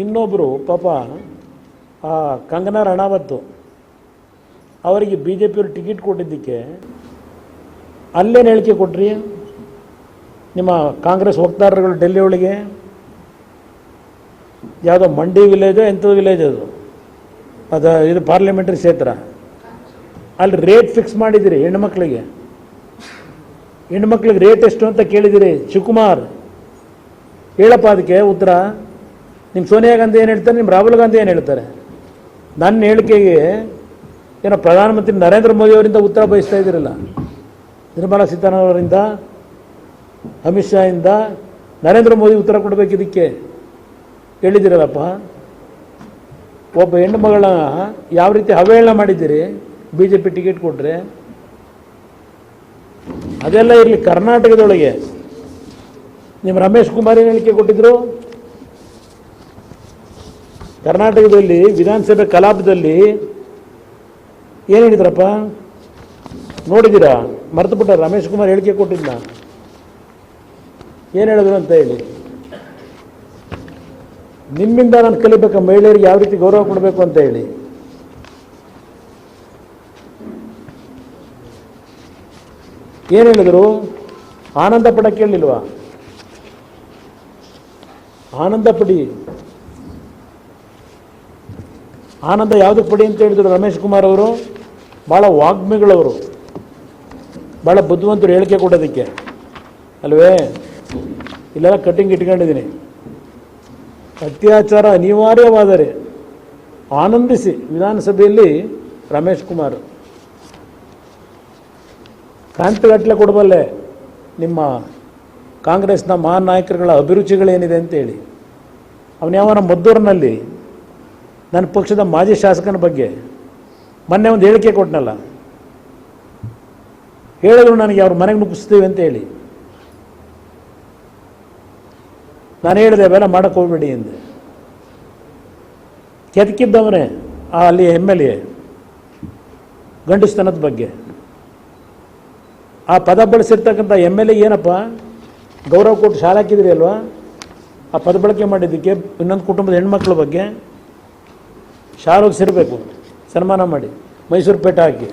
ಇನ್ನೊಬ್ಬರು ಪಾಪ ಆ ಕಂಗನಾ ರಣಾವತ್ತು ಅವರಿಗೆ ಬಿ ಜೆ ಪಿಯವರು ಟಿಕೆಟ್ ಕೊಟ್ಟಿದ್ದಕ್ಕೆ ಅಲ್ಲೇನು ಹೇಳಿಕೆ ಕೊಟ್ರಿ? ನಿಮ್ಮ ಕಾಂಗ್ರೆಸ್ ವಕ್ತಾರರುಗಳು ಡೆಲ್ಲಿ ಒಳಗೆ? ಯಾವುದೋ ಮಂಡಿ ವಿಲೇಜೋ ಎಂಥದ್ದು ವಿಲೇಜ್ ಅದು? ಅದು ಇದು ಪಾರ್ಲಿಮೆಂಟ್ರಿ ಕ್ಷೇತ್ರ. ಅಲ್ಲಿ ರೇಟ್ ಫಿಕ್ಸ್ ಮಾಡಿದಿರಿ ಹೆಣ್ಮಕ್ಳಿಗೆ ಹೆಣ್ಮಕ್ಳಿಗೆ ರೇಟ್ ಎಷ್ಟು ಅಂತ ಕೇಳಿದಿರಿ ಶಿವಕುಮಾರ್. ಹೇಳಪ್ಪ ಅದಕ್ಕೆ ಉತ್ತರ. ನಿಮ್ಮ ಸೋನಿಯಾ ಗಾಂಧಿ ಏನು ಹೇಳ್ತಾರೆ ನಿಮ್ಮ ರಾಹುಲ್ ಗಾಂಧಿ ಏನು ಹೇಳ್ತಾರೆ? ನನ್ನ ಹೇಳಿಕೆಗೆ ಏನೋ ಪ್ರಧಾನಮಂತ್ರಿ ನರೇಂದ್ರ ಮೋದಿ ಅವರಿಂದ ಉತ್ತರ ಬಯಸ್ತಾ ಇದ್ದೀರಲ್ಲ. ನಿರ್ಮಲಾ ಸೀತಾರಾಮನ್ ಅವರಿಂದ ಅಮಿತ್ ಶಾ ಇಂದ ನರೇಂದ್ರ ಮೋದಿ ಉತ್ತರ ಕೊಡಬೇಕು ಇದಕ್ಕೆ. ಹೇಳಿದ್ದೀರಲ್ಲಪ್ಪ. ಒಬ್ಬ ಹೆಣ್ಣು ಮಗಳ ಯಾವ ರೀತಿ ಅವಹೇಳನ ಮಾಡಿದ್ದೀರಿ ಬಿ ಜೆ ಪಿ ಟಿಕೆಟ್ ಕೊಟ್ಟರೆ ಅದೆಲ್ಲ ಇರಲಿ ಕರ್ನಾಟಕದೊಳಗೆ. ನಿಮ್ಮ ರಮೇಶ್ ಕುಮಾರ್ ಏನು ಹೇಳಿಕೆ ಕೊಟ್ಟಿದ್ರು? ಕರ್ನಾಟಕದಲ್ಲಿ ವಿಧಾನಸಭೆ ಕಲಾಪದಲ್ಲಿ ಏನು ಹೇಳಿದ್ರಪ್ಪ? ನೋಡಿದ್ದೀರಾ? ಮರೆತು ಬಿಟ್ಟ ರಮೇಶ್ ಕುಮಾರ್ ಹೇಳಿಕೆ ಕೊಟ್ಟಿದ್ದ ಏನು ಹೇಳಿದ್ರು ಅಂತ ಹೇಳಿ. ನಿಮ್ಮಿಂದ ನಾನು ಕಲಿಬೇಕು, ಮಹಿಳೆಯರಿಗೆ ಯಾವ ರೀತಿ ಗೌರವ ಕೊಡಬೇಕು ಅಂತ ಹೇಳಿ. ಏನು ಹೇಳಿದರು? ಆನಂದ ಪಡಕ್ಕೆ ಹೇಳಿಲ್ವಾ ಆನಂದ ಪಡಿ ಆನಂದ ಯಾವುದು ಪಡಿ ಅಂತ ಹೇಳಿದ್ರು ರಮೇಶ್ ಕುಮಾರ್ ಅವರು. ಭಾಳ ವಾಗ್ಮಿಗಳವರು. ಭಾಳ ಬುದ್ಧಿವಂತರು ಹೇಳಿಕೆ ಕೊಡೋದಕ್ಕೆ. ಅಲ್ವೇ? ಇಲ್ಲೆಲ್ಲ ಕಟ್ಟಿಂಗ್ ಇಟ್ಕೊಂಡಿದ್ದೀನಿ. ಅತ್ಯಾಚಾರ ಅನಿವಾರ್ಯವಾದರೆ ಆನಂದಿಸಿ ವಿಧಾನಸಭೆಯಲ್ಲಿ ರಮೇಶ್ ಕುಮಾರ್. ಕ್ರಾಂತಿಗಟ್ಟಲೆ ಕೊಡಬಲ್ಲೆ ನಿಮ್ಮ ಕಾಂಗ್ರೆಸ್ನ ಮಹಾನ್ ನಾಯಕರುಗಳ ಅಭಿರುಚಿಗಳೇನಿದೆ ಅಂತೇಳಿ. ಅವನ್ಯಾವನ ಮದ್ದೂರಿನಲ್ಲಿ ನನ್ನ ಪಕ್ಷದ ಮಾಜಿ ಶಾಸಕನ ಬಗ್ಗೆ ಮೊನ್ನೆ ಒಂದು ಹೇಳಿಕೆ ಕೊಟ್ಟನಲ್ಲ. ಹೇಳಿದ್ರು ನನಗೆ, ಅವ್ರ ಮನೆಗೆ ನುಗ್ಗಿಸ್ತೀವಿ ಅಂತ ಹೇಳಿ. ನಾನು ಹೇಳಿದೆ ಅವೆಲ್ಲ ಮಾಡೋಕ್ಕೆ ಹೋಗ್ಬೇಡಿ ಎಂದೆ ಕೆದಕಿದ್ದವನೇ ಆ ಅಲ್ಲಿ ಎಂ ಎಲ್ ಎ, ಗಂಡಸ್ತನದ ಬಗ್ಗೆ. ಆ ಪದ ಬಳಸಿರ್ತಕ್ಕಂಥ ಎಂ ಎಲ್ ಎ ಏನಪ್ಪ? ಗೌರವ ಕೊಟ್ಟು ಶಾಲೆ ಹಾಕಿದ್ರಿ ಅಲ್ವಾ? ಆ ಪದ ಬಳಕೆ ಮಾಡಿದ್ದಕ್ಕೆ ಇನ್ನೊಂದು ಕುಟುಂಬದ ಹೆಣ್ಮಕ್ಳ ಬಗ್ಗೆ ಶಾಲೆಗೆ ಸಿರಬೇಕು ಸನ್ಮಾನ ಮಾಡಿ. ಮೈಸೂರು ಪೇಟೆ ಹಾಕಿ.